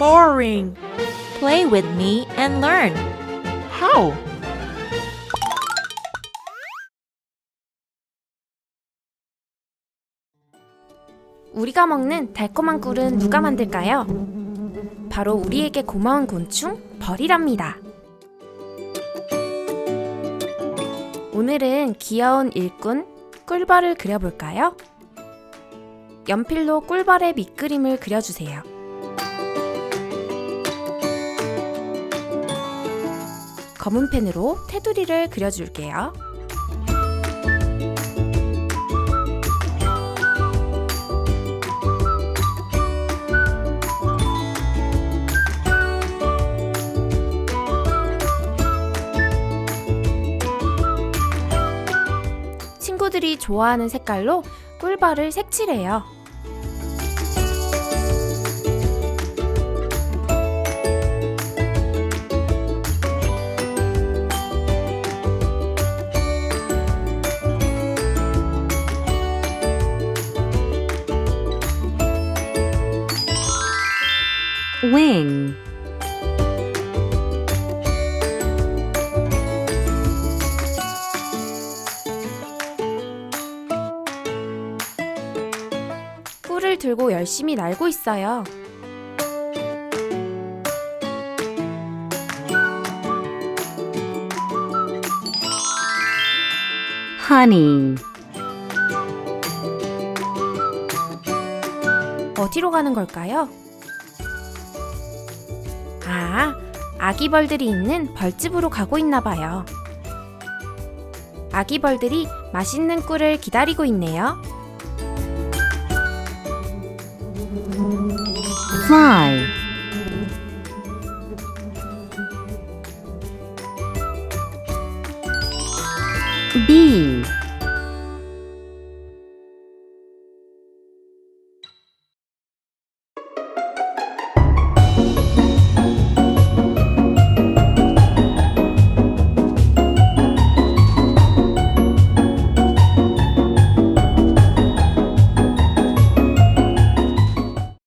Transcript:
boring. Play with me and learn. How? 우리가 먹는 달콤한 꿀은 누가 만들까요? 바로 우리에게 고마운 곤충 벌이랍니다. 오늘은 귀여운 일꾼 꿀벌을 그려볼까요? 연필로 꿀벌의 밑그림을 그려주세요. 검은 펜으로 테두리를 그려줄게요. 친구들이 좋아하는 색깔로 꿀벌을 색칠해요. Wing. 꿀을 들고 열심히 날고 있어요. Honey. 어디로 가는 걸까요? 아, 아기 벌들이 있는 벌집으로 가고 있나 봐요. 아기 벌들이 맛있는 꿀을 기다리고 있네요. Fly. Bee.